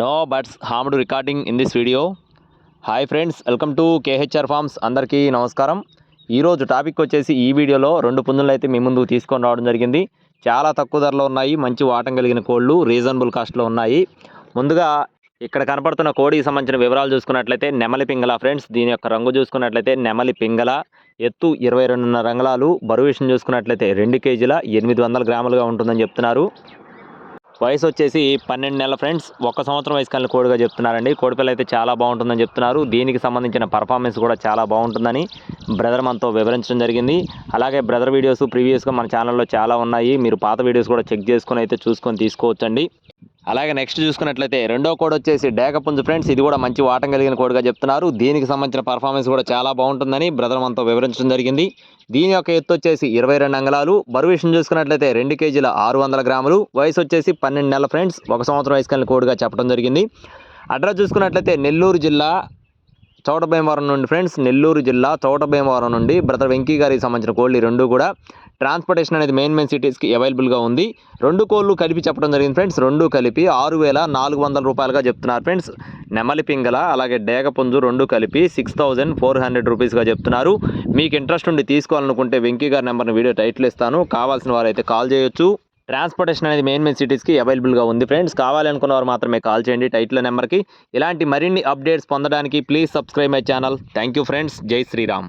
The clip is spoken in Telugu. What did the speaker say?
No birds harmed recording in this video hi friends welcome to KHR farms అందరికీ నమస్కారం. ఈరోజు టాపిక్ వచ్చేసి ఈ వీడియోలో రెండు పుంజులు అయితే మీ ముందు తీసుకొని రావడం జరిగింది. చాలా తక్కువ ధరలో ఉన్నాయి. మంచి వాటం కలిగిన కోళ్ళు రీజనబుల్ కాస్ట్లో ఉన్నాయి. ముందుగా ఇక్కడ కనపడుతున్న కోడికి సంబంధించిన వివరాలు చూసుకున్నట్లయితే నెమలి పింగళ ఫ్రెండ్స్ దీని యొక్క రంగు చూసుకున్నట్లయితే నెమలి పింగళ. ఎత్తు ఇరవై రెండున్నర రంగులాలు బరువు విషయం చూసుకున్నట్లయితే రెండు కేజీల ఎనిమిది వందల గ్రాములుగా ఉంటుందని చెప్తున్నారు. వయసు వచ్చేసి పన్నెండు నెలల ఫ్రెండ్స్ ఒక సంవత్సరం వయసు కలిగిన కోడిగా చెప్తున్నారండి. కోడిపిల్ల అయితే చాలా బాగుంటుందని చెప్తున్నారు. దీనికి సంబంధించిన పర్ఫార్మెన్స్ కూడా చాలా బాగుంటుందని బ్రదర్ మనతో వివరించడం జరిగింది. అలాగే బ్రదర్ వీడియోస్ ప్రీవియస్గా మన ఛానల్లో చాలా ఉన్నాయి. మీరు పాత వీడియోస్ కూడా చెక్ చేసుకొని అయితే చూసుకొని తీసుకోవచ్చండి. అలాగే నెక్స్ట్ చూసుకున్నట్లయితే రెండో కోడ్ వచ్చేసి డేకపుంజు ఫ్రెండ్స్ ఇది కూడా మంచి వాటం కలిగిన కోడ్గా చెప్తున్నారు. దీనికి సంబంధించిన పర్ఫార్మెన్స్ కూడా చాలా బాగుంటుందని బ్రదర్ మనతో వివరించడం జరిగింది. దీని యొక్క ఎత్తు వచ్చేసి ఇరవై రెండు అంగళాలు. బరువు విషయం చూసుకున్నట్లయితే రెండు కేజీల ఆరు వందల గ్రాములు. వయసు వచ్చేసి పన్నెండు నెలల ఫ్రెండ్స్ ఒక సంవత్సరం వయసు కలిగిన కోడ్గా చెప్పడం జరిగింది. అడ్రస్ చూసుకున్నట్లయితే నెల్లూరు జిల్లా చౌటభీమవరం నుండి ఫ్రెండ్స్ నెల్లూరు జిల్లా చౌటభీమవరం నుండి బ్రదర్ వెంకీ గారికి సంబంధించిన కోళ్ళు రెండు కూడా. ట్రాన్స్పోర్టేషన్ అనేది మెయిన్ మెయిన్ సిటీస్కి అవైలబుల్గా ఉంది. రెండు కోళ్ళు కలిపి చెప్పడం జరిగింది ఫ్రెండ్స్. రెండు కలిపి ఆరు వేల నాలుగు వందల రూపాయలుగా చెప్తున్నారు ఫ్రెండ్స్. నెమలి పింగల అలాగే డేగపుంజు రెండు కలిపి సిక్స్ థౌజండ్ ఫోర్ హండ్రెడ్ రూపీస్గా చెప్తున్నారు. మీకు ఇంట్రెస్ట్ ఉండి తీసుకోవాలనుకుంటే వెంకీ గారి నెంబర్ని వీడియో టైటిల్ ఇస్తాను. కావాల్సిన వారైతే కాల్ చేయొచ్చు. ట్రాన్స్పోర్టేషన్ అనేది మెయిన్ మెయిన్ సిటీస్కి అవైలబుల్గా ఉంది ఫ్రెండ్స్. కావాలనుకున్న వారు మాత్రమే కాల్ చేయండి టైటిల్ నెంబర్కి. ఇలాంటి మరిన్ని అప్డేట్స్ పొందడానికి please subscribe my channel. Thank you friends. Jai Shriram.